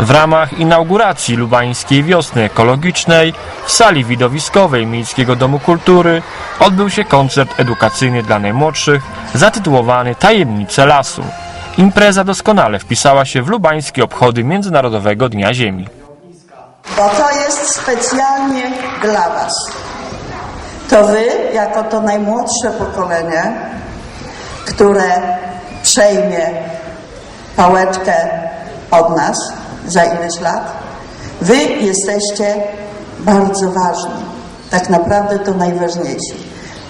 W ramach inauguracji Lubańskiej Wiosny Ekologicznej w sali widowiskowej Miejskiego Domu Kultury odbył się koncert edukacyjny dla najmłodszych zatytułowany Tajemnice Lasu. Impreza doskonale wpisała się w lubańskie obchody Międzynarodowego Dnia Ziemi. bo to jest specjalnie dla Was. To Wy, jako to najmłodsze pokolenie, które przejmie pałeczkę od nas za ileś lat, Wy jesteście bardzo ważni. Tak naprawdę to najważniejsi,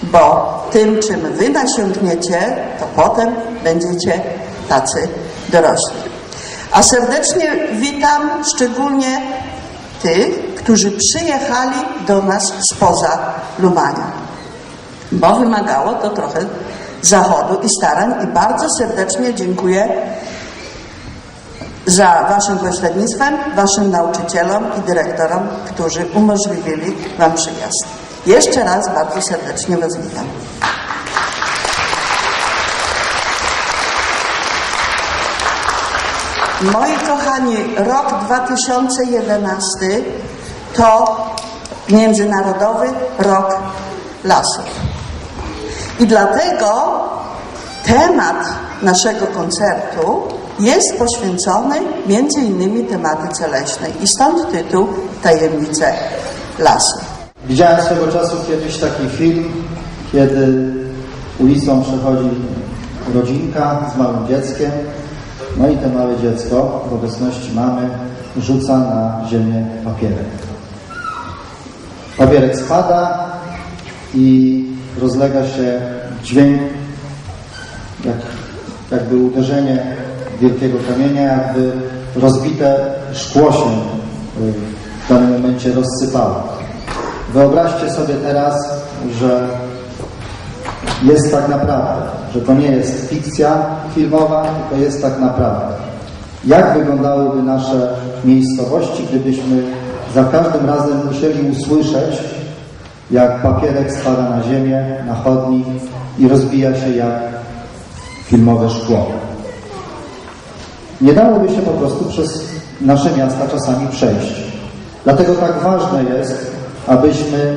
bo tym, czym Wy nasiągniecie, to potem będziecie tacy dorośli. A serdecznie witam szczególnie tych, którzy przyjechali do nas spoza Lubania, bo wymagało to trochę zachodu i starań i bardzo serdecznie dziękuję za Waszym pośrednictwem, Waszym nauczycielom i dyrektorom, którzy umożliwili Wam przyjazd. Jeszcze raz bardzo serdecznie Was witam. Moi kochani, rok 2011 to Międzynarodowy Rok Lasów. I dlatego temat naszego koncertu jest poświęcony innymi tematyce leśnej i stąd tytuł Tajemnice Lasu. Widziałem swego czasu kiedyś taki film, kiedy ulicą przechodzi rodzinka z małym dzieckiem, no i to małe dziecko w obecności mamy rzuca na ziemię papierek. Papierek spada i rozlega się dźwięk, jak, jakby uderzenie wielkiego kamienia, jakby rozbite szkło się y, w danym momencie rozsypało. Wyobraźcie sobie teraz, że jest tak naprawdę, że to nie jest fikcja filmowa, tylko jest tak naprawdę. Jak wyglądałyby nasze miejscowości, gdybyśmy za każdym razem musieli usłyszeć, jak papierek spada na ziemię, na chodnik i rozbija się jak filmowe szkło. Nie dałoby się po prostu przez nasze miasta czasami przejść. Dlatego tak ważne jest, abyśmy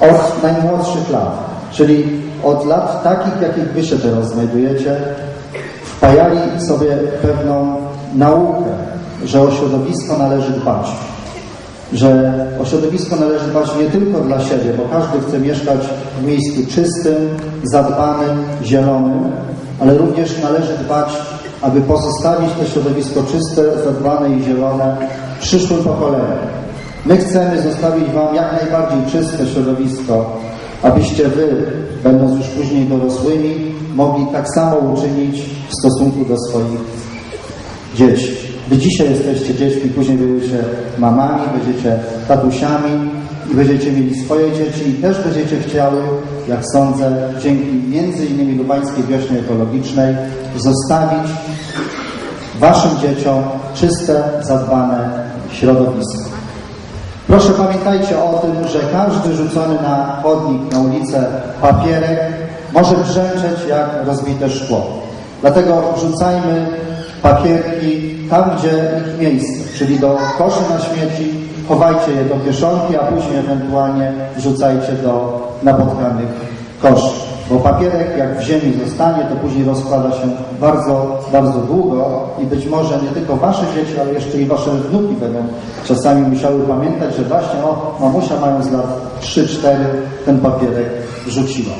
od najmłodszych lat, czyli od lat takich, jakich wy się teraz znajdujecie, wpajali sobie pewną naukę, że o środowisko należy dbać. Że o środowisko należy dbać nie tylko dla siebie, bo każdy chce mieszkać w miejscu czystym, zadbanym, zielonym, ale również należy dbać, aby pozostawić to środowisko czyste, zadbane i zielone przyszłym pokoleniom. My chcemy zostawić Wam jak najbardziej czyste środowisko, abyście Wy, będąc już później dorosłymi, mogli tak samo uczynić w stosunku do swoich dzieci. Wy dzisiaj jesteście dziećmi, później będziecie mamami, będziecie tatusiami i będziecie mieli swoje dzieci i też będziecie chciały, jak sądzę, dzięki między innymi Lubańskiej Wiośnie Ekologicznej zostawić Waszym dzieciom czyste, zadbane środowisko. Proszę pamiętajcie o tym, że każdy rzucony na chodnik, na ulicę papierek może brzęczeć jak rozbite szkło. Dlatego wrzucajmy papierki tam, gdzie ich miejsce, czyli do koszy na śmieci, chowajcie je do kieszonki, a później ewentualnie wrzucajcie do napotkanych koszy. Bo papierek jak w ziemi zostanie, to później rozkłada się bardzo, bardzo długo i być może nie tylko wasze dzieci, ale jeszcze i wasze wnuki będą czasami musiały pamiętać, że właśnie o, mamusia mając lat 3-4 ten papierek rzuciła.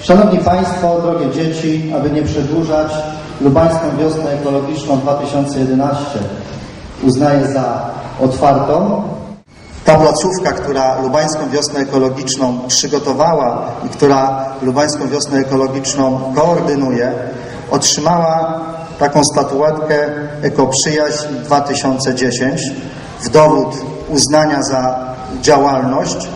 Szanowni Państwo, drogie dzieci, aby nie przedłużać, Lubańską Wiosnę Ekologiczną 2011 uznaję za otwartą. Ta placówka, która Lubańską Wiosnę Ekologiczną przygotowała i która Lubańską Wiosnę Ekologiczną koordynuje, otrzymała taką statuetkę Ekoprzyjaźń 2010 w dowód uznania za działalność.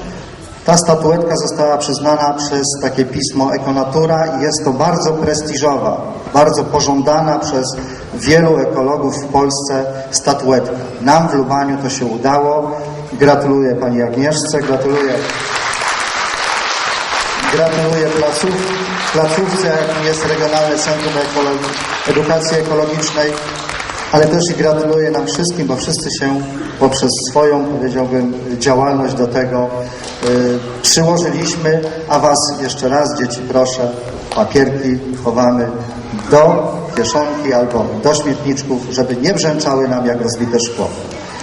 Ta statuetka została przyznana przez takie pismo Ekonatura i jest to bardzo prestiżowa, bardzo pożądana przez wielu ekologów w Polsce statuetka. Nam w Lubaniu to się udało. Gratuluję Pani Agnieszce, gratuluję, gratuluję placów, placówce, jakim jest Regionalne Centrum Edukacji Ekologicznej. ale też i gratuluję nam wszystkim, bo wszyscy się poprzez swoją, powiedziałbym, działalność do tego y, przyłożyliśmy, a Was jeszcze raz, dzieci, proszę, papierki chowamy do kieszonki albo do śmietniczków, żeby nie brzęczały nam jak rozbite szkło.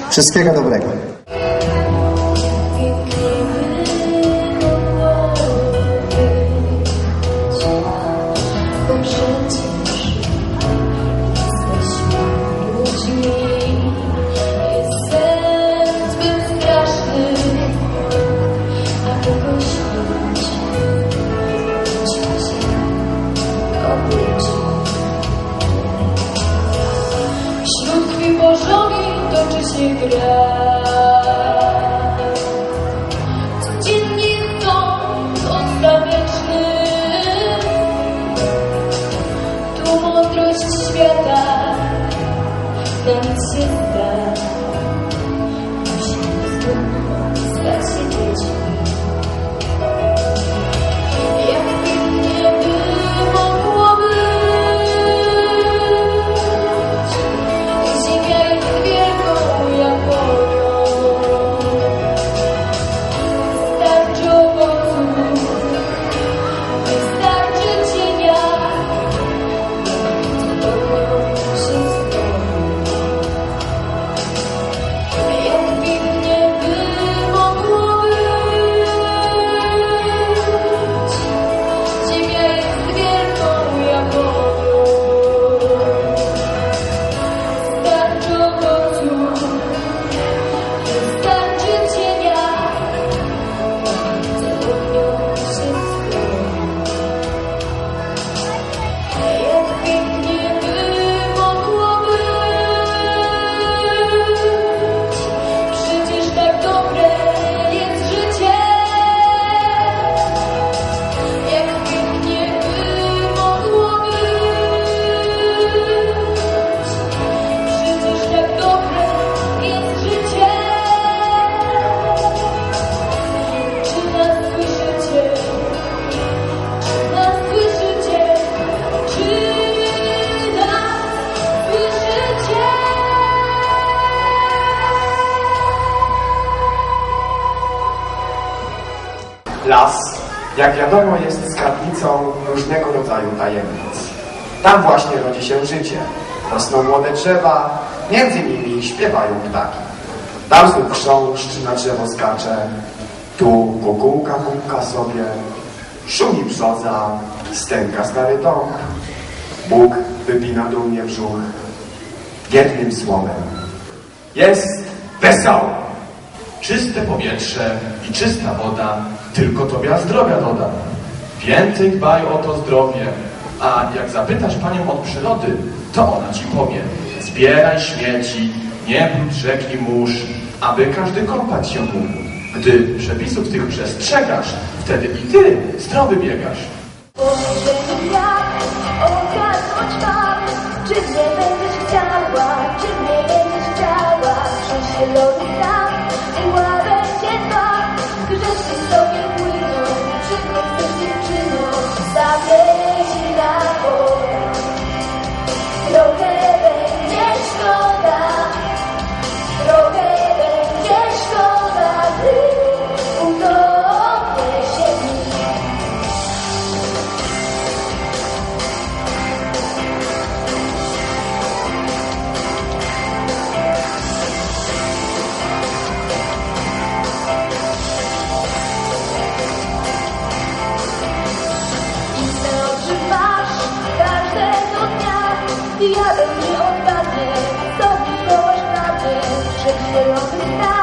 Wszystkiego dobrego. Się gra. Codziennie stąd ostateczny tu mądrość świata na nic się jak wiadomo, jest skarbnicą różnego rodzaju tajemnic. Tam właśnie rodzi się życie. Rosną młode drzewa, między nimi śpiewają ptaki. Tam znów chrząszcz na drzewo skacze, tu kukułka puka sobie, szumi brzoza, stęka stary dom. Bóg wypina dumnie brzuch, jednym słowem. Jest wesoło. Czyste powietrze i czysta woda tylko tobie zdrowia doda. Więcej dbaj o to zdrowie, a jak zapytasz panią od przyrody, to ona ci powie. Zbieraj śmieci, nie brudź rzek i mórz, aby każdy kąpać się mógł. Gdy przepisów tych przestrzegasz, wtedy i ty zdrowy biegasz. But